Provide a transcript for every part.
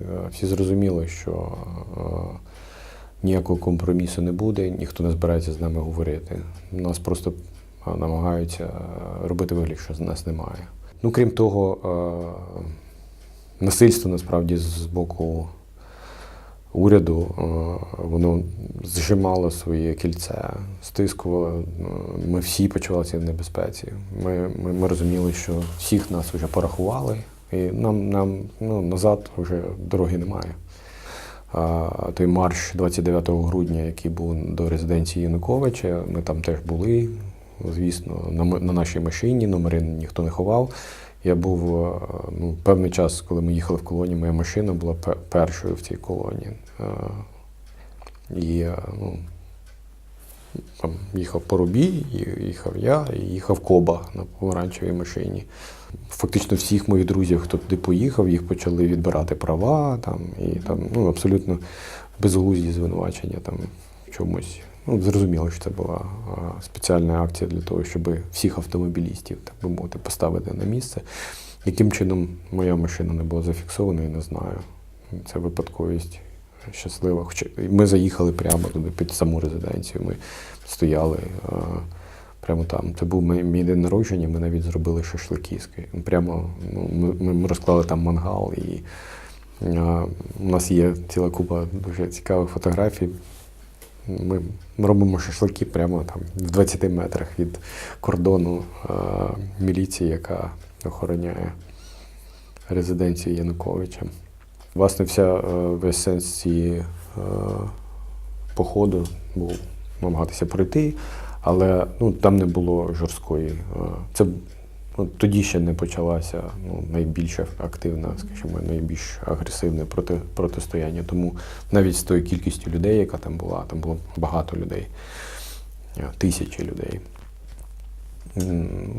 Е, Всі зрозуміли, що е, ніякого компромісу не буде, ніхто не збирається з нами говорити. Нас просто е, намагаються робити вигляд, що нас немає. Ну, крім того, насильство насправді з боку уряду воно зжимало своє кільце, стискувало. Ми всі почувалися в небезпеці. Ми, ми, ми розуміли, що всіх нас вже порахували, і нам, нам ну, назад вже дороги немає. А, той марш 29 грудня, який був до резиденції Януковича, ми там теж були. Звісно, на, на нашій машині номери ніхто не ховав. Я був е, ну, певний час, коли ми їхали в колоні, моя машина була першою в цій колоні. Е, І е, ну, там їхав Поробій, і- їхав я, і їхав Коба на помаранчевій машині. Фактично всіх моїх друзів, хто туди поїхав, їх почали відбирати права там, і там ну, абсолютно безглузді звинувачення там, в чомусь. Ну, зрозуміло, що це була спеціальна акція для того, щоб всіх автомобілістів, так би мовити, поставити на місце. Яким чином моя машина не була зафіксована, я не знаю. Це випадковість щаслива. Хоча ми заїхали прямо туди під саму резиденцію. Ми стояли а, прямо там. Це був мій, день народження, ми навіть зробили шашлики. Прямо ну, ми, ми- розклали там мангал і. а, У нас є ціла купа дуже цікавих фотографій. Ми, робимо шашлики прямо там в 20 метрах від кордону а, міліції, яка охороняє резиденцію Януковича. Власне, вся е, весь сенс цієї е, походу був намагатися пройти, але ну, там не було жорсткої. е, Це ну, тоді ще не почалася ну, найбільш активна, скажімо, найбільш агресивне проти, протистояння. Тому навіть з тою кількістю людей, яка там була, там було багато людей, тисячі людей.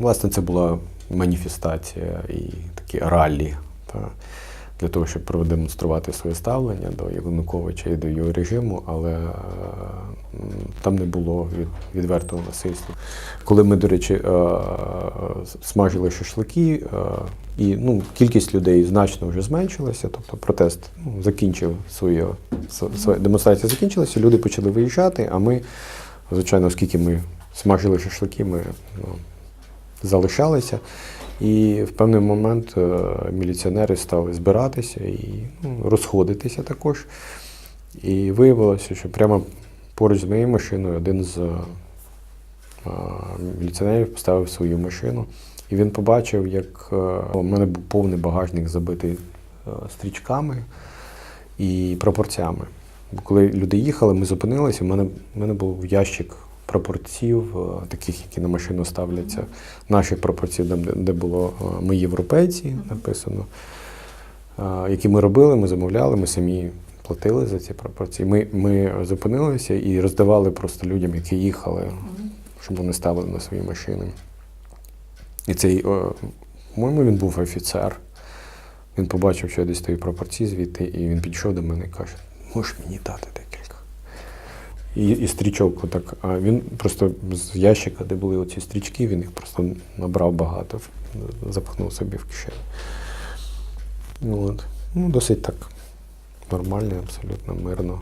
Власне, це була маніфестація і такі раллі та, для того, щоб продемонструвати своє ставлення до Януковича і до його режиму, але е, там не було від, відвертого насильства. Коли ми, до речі, е, смажили шашлики, е, і ну, кількість людей значно вже зменшилася, тобто протест ну, закінчив свою, своя демонстрація закінчилася, люди почали виїжджати, а ми, звичайно, оскільки ми смажили шашлики, ми ну, залишалися. І в певний момент е, міліціонери стали збиратися і ну, розходитися також. І виявилося, що прямо поруч з моєю машиною один з е, міліціонерів поставив свою машину. І він побачив, як е, у мене був повний багажник забитий стрічками і прапорцями. Коли люди їхали, ми зупинилися, в мене, в мене був ящик прапорців, е, таких, які на машину ставляться, наших прапорців, де, де було е, ми європейці написано, е, які ми робили, ми замовляли, ми самі платили за ці прапорці. Ми, ми зупинилися і роздавали просто людям, які їхали, щоб вони ставили на свої машини. І цей, по-моєму, він був офіцер. Він побачив, що я десь стою прапорці звідти, і він підійшов до мене і каже: можеш мені дати. І, і стрічок отак. А він просто з ящика, де були оці стрічки, він їх просто набрав багато, запхнув собі в кишеню. Ну, От. Ну, досить так нормально, абсолютно мирно.